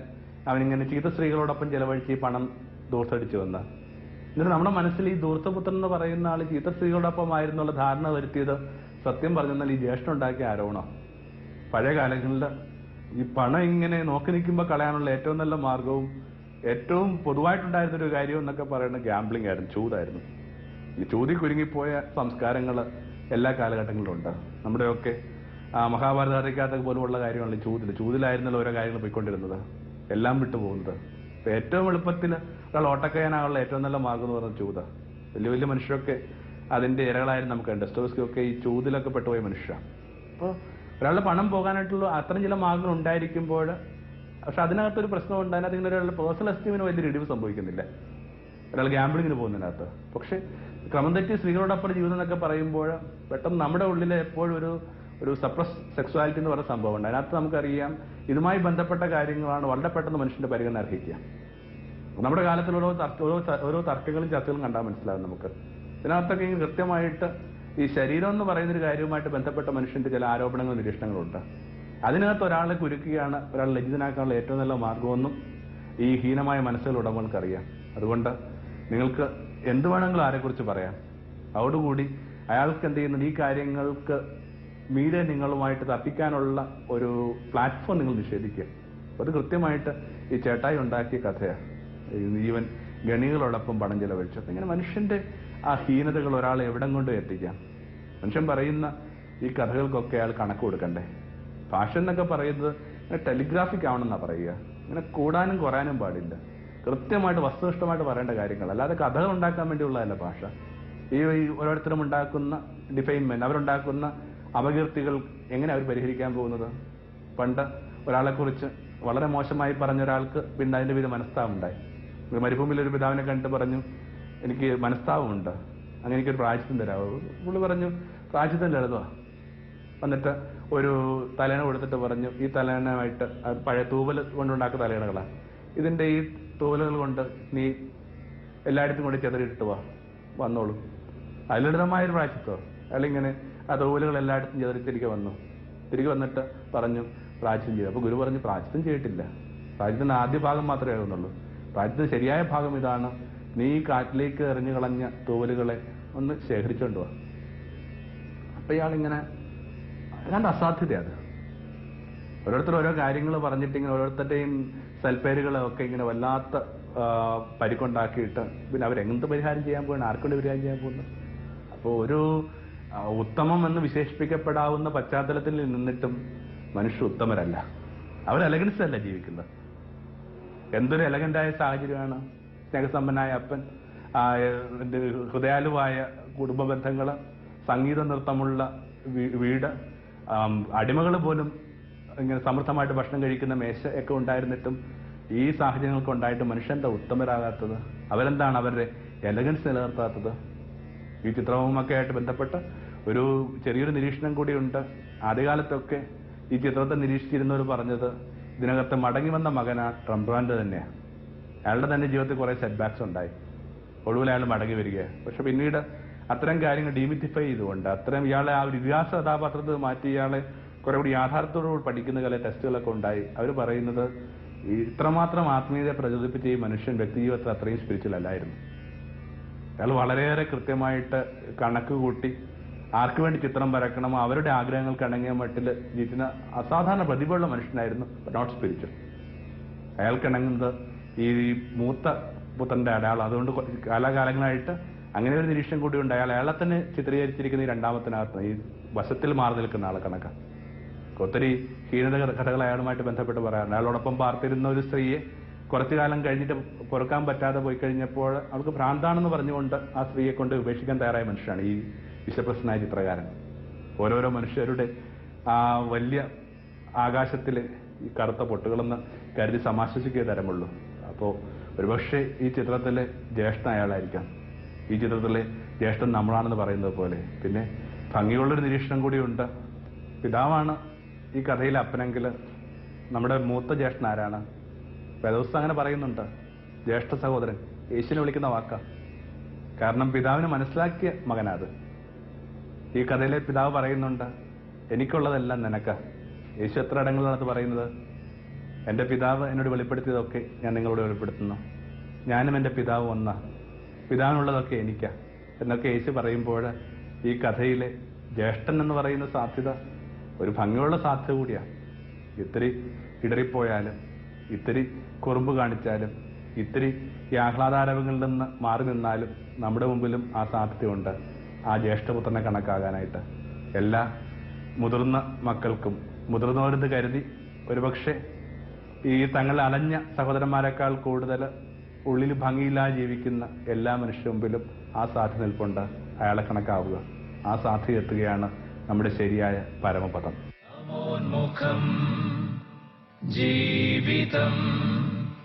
S1: അവനിങ്ങനെ ചീത്ത സ്ത്രീകളോടൊപ്പം ചെലവഴിച്ച് ഈ പണം ദൂർത്തടിച്ചു വന്ന. എന്നിട്ട് നമ്മുടെ മനസ്സിൽ ഈ ദൂർത്തപുത്രൻ എന്ന് പറയുന്ന ആൾ ചീത്ത സ്ത്രീകളോടൊപ്പം ആയിരുന്നുള്ള ധാരണ വരുത്തിയത് സത്യം പറഞ്ഞെന്നാൽ ഈ ജ്യേഷ്ഠം ഉണ്ടാക്കിയ ആരോപണം പഴയ കാലങ്ങളിൽ ഈ പണം ഇങ്ങനെ നോക്കി നിൽക്കുമ്പോൾ കളയാനുള്ള ഏറ്റവും നല്ല മാർഗവും ഏറ്റവും പൊതുവായിട്ടുണ്ടായിരുന്ന ഒരു കാര്യം എന്നൊക്കെ പറയുന്നത് ഗാംബ്ലിംഗ് ആയിരുന്നു ചൂതായിരുന്നു. ഈ ചൂതി കുരുങ്ങിപ്പോയ സംസ്കാരങ്ങൾ എല്ലാ കാലഘട്ടങ്ങളിലും ഉണ്ട്. നമ്മുടെയൊക്കെ മഹാഭാരത അറിയിക്കാത്ത പോലുമുള്ള കാര്യമാണ് ചൂതിൽ ചൂതിലായിരുന്നല്ലോ ഓരോ കാര്യങ്ങൾ പോയിക്കൊണ്ടിരുന്നത്. എല്ലാം വിട്ടുപോകുന്നത്. ഏറ്റവും എളുപ്പത്തിൽ ഒരാൾ ഓട്ടക്കയാനാനുള്ള ഏറ്റവും നല്ല മാർഗം എന്ന് പറയുന്നത് ചൂത. വലിയ വലിയ മനുഷ്യരൊക്കെ അതിന്റെ ഇരകളായിരുന്നു നമുക്ക് ഡെസ്റ്റോസ്കൊക്കെ ഈ ചൂതിലൊക്കെ പെട്ടുപോയ മനുഷ്യരാണ് അപ്പോൾ ഒരാളുടെ പണം പോകാനായിട്ടുള്ള അത്തരം ചില മാർഗങ്ങൾ ഉണ്ടായിരിക്കുമ്പോൾ പക്ഷെ അതിനകത്തൊരു പ്രശ്നമുണ്ട് അതിനകത്ത് ഇങ്ങനെ ഒരാളുടെ പേഴ്സണൽ എസ്റ്റീമിന് വലിയ ഇടിവ് സംഭവിക്കുന്നില്ല. ഒരാൾ ഗ്യാമ്പിളിങ്ങിന് പോകുന്നതിനകത്ത്. പക്ഷെ ക്രമം തെറ്റി സ്ത്രീകളോടൊപ്പം ജീവിതം എന്നൊക്കെ പറയുമ്പോൾ പെട്ടെന്ന് നമ്മുടെ ഉള്ളിൽ എപ്പോഴും ഒരു ഒരു സപ്രസ് സെക്സ്വാലിറ്റി എന്ന് പറയുന്ന സംഭവമുണ്ട് അതിനകത്ത് നമുക്കറിയാം ഇതുമായി ബന്ധപ്പെട്ട കാര്യങ്ങളാണ് വളരെ പെട്ടെന്ന് മനുഷ്യന്റെ പരിഗണന അർഹിക്കുക. നമ്മുടെ കാലത്തിൽ ഓരോ ഓരോ ഓരോ തർക്കങ്ങളും ചർച്ചകളും കണ്ടാൽ മനസ്സിലാവും നമുക്ക്. ഇതിനകത്തൊക്കെ കൃത്യമായിട്ട് ഈ ശരീരം എന്ന് പറയുന്ന ഒരു കാര്യവുമായിട്ട് ബന്ധപ്പെട്ട മനുഷ്യന്റെ ചില ആരോപണങ്ങളും നിരീക്ഷണങ്ങളുണ്ട്. അതിനകത്ത് ഒരാളെ കുരുക്കുകയാണ് ഒരാൾ ലജ്ജിതനാക്കാനുള്ള ഏറ്റവും നല്ല മാർഗമെന്നും ഈ ഹീനമായ മനസ്സുകൾ ഉടമകൾക്കറിയാം. അതുകൊണ്ട് നിങ്ങൾക്ക് എന്ത് വേണമെങ്കിലും ആരെക്കുറിച്ച് പറയാം. അതോടുകൂടി അയാൾക്ക് എന്ത് ചെയ്യുന്നത്? ഈ കാര്യങ്ങൾക്ക് മീഡിയ നിങ്ങളുമായിട്ട് തപ്പിക്കാനുള്ള ഒരു പ്ലാറ്റ്ഫോം നിങ്ങൾ നിഷേധിക്കുക. അത് കൃത്യമായിട്ട് ഈ ചേട്ടായി ഉണ്ടാക്കിയ കഥയാണ്. ഈവൻ ഗണികളോടൊപ്പം പണം ചെലവഴിച്ചത്. ഇങ്ങനെ മനുഷ്യന്റെ ആ ഹീനതകൾ ഒരാളെ എവിടം കൊണ്ടും എത്തിക്കാം? മനുഷ്യൻ പറയുന്ന ഈ കഥകൾക്കൊക്കെ അയാൾ കണക്ക് കൊടുക്കണ്ടേ? ഫാഷൻ എന്നൊക്കെ പറയുന്നത് ഇങ്ങനെ ടെലിഗ്രാഫിക് ആവണമെന്നാ പറയുക. ഇങ്ങനെ കൂടാനും കുറയാനും പാടില്ല. കൃത്യമായിട്ട് വസ്തുനിഷ്ഠമായിട്ട് പറയേണ്ട കാര്യങ്ങൾ അല്ലാതെ കഥകൾ ഉണ്ടാക്കാൻ വേണ്ടിയുള്ളതല്ല ഭാഷ. ഈ ഓരോരുത്തരും ഉണ്ടാക്കുന്ന ഡിഫൈൻമെന്റ് അവരുണ്ടാക്കുന്ന അപകീർത്തികൾ എങ്ങനെ അവർ പരിഹരിക്കാൻ പോകുന്നത്? പണ്ട് ഒരാളെക്കുറിച്ച് വളരെ മോശമായി പറഞ്ഞ ഒരാൾക്ക് പിന്നെ അതിന്റെ വിധ മനസ്താവുണ്ടായി. മരുഭൂമിയിൽ ഒരു പിതാവിനെ കണ്ടിട്ട് പറഞ്ഞു എനിക്ക് മനസ്താപമുണ്ട് അങ്ങനെ എനിക്കൊരു പ്രായച്ചിത്തം തരാമോ പുള്ളി പറഞ്ഞു പ്രായച്ചിത്തം ലളിതമാണ് വന്നിട്ട് ഒരു തലേണ കൊടുത്തിട്ട് പറഞ്ഞു ഈ തലേണമായിട്ട് പഴയ തൂവൽ കൊണ്ടുണ്ടാക്കുന്ന തലേണകളാണ് ഇതിന്റെ ഈ തൂവലുകൾ കൊണ്ട് നീ എല്ലായിടത്തും കൊണ്ട് ചെതറിയിട്ട് വാ. വന്നോളൂ. അത് ലളിതമായൊരു പ്രായച്ചിത്തോ. ആ തൂവലുകൾ എല്ലായിടത്തും ചെതറി തിരികെ വന്നു. തിരികെ വന്നിട്ട് പറഞ്ഞു പ്രായച്ചിത്തം ചെയ്തു അപ്പോൾ ഗുരു പറഞ്ഞു പ്രായച്ചിത്തം ചെയ്തിട്ടില്ല. പ്രായച്ചിത്തിന്റെ ആദ്യ ഭാഗം മാത്രമേ ആകുന്നുള്ളൂ. പ്രായത്തിന്റെ ശരിയായ ഭാഗം ഇതാണ്. നീ കാറ്റിലേക്ക് എറിഞ്ഞു കളഞ്ഞ തോലുകളെ ഒന്ന് ശേഖരിച്ചുകൊണ്ട് വാ. അപ്പൊ ഇയാളിങ്ങനെ അല്ലാണ്ട് അസാധ്യത അത് ഓരോരുത്തർ ഓരോ കാര്യങ്ങൾ പറഞ്ഞിട്ട് ഇങ്ങനെ ഓരോരുത്തരുടെയും സൽപ്പേരുകളെ ഒക്കെ ഇങ്ങനെ വല്ലാത്ത പരിക്കുണ്ടാക്കിയിട്ട് പിന്നെ അവരെന്ത് പരിഹാരം ചെയ്യാൻ പോകുന്നു ആർക്കൊണ്ട് പരിഹാരം ചെയ്യാൻ പോകുന്നു അപ്പോൾ ഒരു ഉത്തമം എന്ന് വിശേഷിപ്പിക്കപ്പെടാവുന്ന പശ്ചാത്തലത്തിൽ നിന്നിട്ടും മനുഷ്യർ ഉത്തമരല്ല. അവർ എലഗൻസ് അല്ല ജീവിക്കുന്നത്. എന്തൊരു എലഗന്റായ സാഹചര്യമാണ് സ്നേഹസമ്പന്നായ അപ്പൻ ഹൃദയാലുവായ കുടുംബ ബന്ധങ്ങൾ സംഗീത നൃത്തമുള്ള വീട് അടിമകൾ പോലും ഇങ്ങനെ സമൃദ്ധമായിട്ട് ഭക്ഷണം കഴിക്കുന്ന മേശ ഒക്കെ ഉണ്ടായിരുന്നിട്ടും ഈ സാഹചര്യങ്ങൾക്ക് ഉണ്ടായിട്ട് മനുഷ്യന്റെ ഉത്തമരാകാത്തത്? അവരെന്താണ് അവരുടെ എലഗൻസ് നിലനിർത്താത്തത്? ഈ ചിത്രവുമൊക്കെ ആയിട്ട് ബന്ധപ്പെട്ട് ഒരു ചെറിയൊരു നിരീക്ഷണം കൂടിയുണ്ട് ആദ്യകാലത്തൊക്കെ ഈ ചിത്രത്തെ നിരീക്ഷിച്ചിരുന്നവർ പറഞ്ഞത് ഇതിനകത്ത് മടങ്ങി വന്ന മകനാ ട്രംബ്രാൻഡ് തന്നെയാണ് അയാളുടെ തന്നെ ജീവിതത്തിൽ കുറേ സെറ്റ് ബാക്സ് ഉണ്ടായി. ഒടുവിൽ അയാൾ മടങ്ങി വരിക പക്ഷെ പിന്നീട് അത്തരം കാര്യങ്ങൾ ഡീമിറ്റിഫൈ ചെയ്തുകൊണ്ട് അത്തരം ഇയാളെ ആ ഒരു ഇതിഹാസ കഥാപാത്രത്തിൽ മാറ്റി ഇയാളെ കുറെ കൂടി യാഥാർത്ഥ്യത്തോടുകൂടി പഠിക്കുന്ന കല ടെസ്റ്റുകളൊക്കെ ഉണ്ടായി. അവർ പറയുന്നത് ഇത്രമാത്രം ആത്മീയതയെ പ്രചോദിപ്പിച്ച ഈ മനുഷ്യൻ വ്യക്തിജീവിതത്തിൽ അത്രയും സ്പിരിച്വൽ അല്ലായിരുന്നു. അയാൾ വളരെയേറെ കൃത്യമായിട്ട് കണക്ക് കൂട്ടി ആർക്ക് വേണ്ടി ചിത്രം വരക്കണം അവരുടെ ആഗ്രഹങ്ങൾക്ക് ഇണങ്ങിയ മട്ടിൽ ജീവിക്കുന്ന അസാധാരണ പ്രതിഭയുള്ള മനുഷ്യനായിരുന്നു നോട്ട് സ്പിരിച്വൽ അയാൾക്കിണങ്ങുന്നത് ഈ മൂത്ത പുത്രന്റെ അടയാളം. അതുകൊണ്ട് കാലാകാലങ്ങളായിട്ട് അങ്ങനെ ഒരു നിരീക്ഷണം കൂടി ഉണ്ട് അയാൾ അയാളെ തന്നെ ചിത്രീകരിച്ചിരിക്കുന്ന ഈ രണ്ടാമത്തിനകത്ത് ഈ വശത്തിൽ മാറി നിൽക്കുന്ന ആളെ കണക്കാണ് ഒത്തിരി ഹീനത കഥകൾ അയാളുമായിട്ട് ബന്ധപ്പെട്ട് പറയാറുണ്ട്. അയാളോടൊപ്പം പാർത്തിരുന്ന ഒരു സ്ത്രീയെ കുറച്ചു കാലം കഴിഞ്ഞിട്ട് പൊറുക്കാൻ പറ്റാതെ പോയി കഴിഞ്ഞപ്പോൾ അവൾക്ക് ഭ്രാന്താണെന്ന് പറഞ്ഞുകൊണ്ട് ആ സ്ത്രീയെ കൊണ്ട് ഉപേക്ഷിക്കാൻ തയ്യാറായ മനുഷ്യനാണ് ഈ വിശ്വപ്രസനായ ചിത്രകാരൻ. ഓരോരോ മനുഷ്യരുടെ ആ വലിയ ആകാശത്തിലെ ഈ കറുത്ത പൊട്ടുകളെന്ന് കരുതി സമാശ്വസിക്കേ തരമുള്ളൂ. അപ്പോൾ ഒരുപക്ഷെ ഈ ചിത്രത്തിലെ ജ്യേഷ്ഠൻ അയാളായിരിക്കാം. ഈ ചിത്രത്തിലെ ജ്യേഷ്ഠൻ നമ്മളാണെന്ന് പറയുന്നത് പോലെ. പിന്നെ ഭംഗിയുള്ളൊരു നിരീക്ഷണം കൂടിയുണ്ട് പിതാവാണ് ഈ കഥയിലെ അപ്പനെങ്കിൽ നമ്മുടെ മൂത്ത ജ്യേഷ്ഠൻ ആരാണ്? വേദവസ്ഥ അങ്ങനെ പറയുന്നുണ്ട്. ജ്യേഷ്ഠ സഹോദരൻ യേശുവിനെ വിളിക്കുന്ന വാക്ക. കാരണം പിതാവിന് മനസ്സിലാക്കിയ മകനാത്. ഈ കഥയിലെ പിതാവ് പറയുന്നുണ്ട് എനിക്കുള്ളതെല്ലാം നിനക്ക. യേശു എത്ര ഇടങ്ങളിലാണ് അത് പറയുന്നത്? എന്റെ പിതാവ് എന്നോട് വെളിപ്പെടുത്തിയതൊക്കെ ഞാൻ നിങ്ങളോട് വെളിപ്പെടുത്തുന്നു. ഞാനും എന്റെ പിതാവ് ഒന്നാ. പിതാവിനുള്ളതൊക്കെ എനിക്കാ. എന്നൊക്കെ യേശു പറയുമ്പോൾ ഈ കഥയിലെ ജ്യേഷ്ഠൻ എന്ന് പറയുന്ന സാധ്യത ഒരു ഭംഗിയുള്ള സാധ്യത കൂടിയാണ് ഇത്തിരി ഇടറിപ്പോയാലും ഇത്തിരി കുറുമ്പ് കാണിച്ചാലും ഇത്തിരി ഈ ആഹ്ലാദാരവങ്ങളിൽ നിന്ന് മാറി നിന്നാലും നമ്മുടെ മുമ്പിലും ആ സാധ്യതയുണ്ട്. ആ ജ്യേഷ്ഠപുത്രനെ കണക്കാകാനായിട്ട് എല്ലാ മുതിർന്ന മക്കൾക്കും മുതിർന്നവരെന്ന് കരുതി ഒരുപക്ഷെ ഈ തങ്ങൾ അലഞ്ഞ സഹോദരന്മാരെക്കാൾ കൂടുതൽ ഉള്ളിൽ ഭംഗിയില്ലാതെ ജീവിക്കുന്ന എല്ലാ മനുഷ്യ മുമ്പിലും ആ സാധ്യത നിൽപ്പുണ്ട്. അയാളെ കണക്കാവുക. ആ സാധ്യത എത്തുകയാണ് നമ്മുടെ ശരിയായ പരമപദം.
S2: ജീവിതം.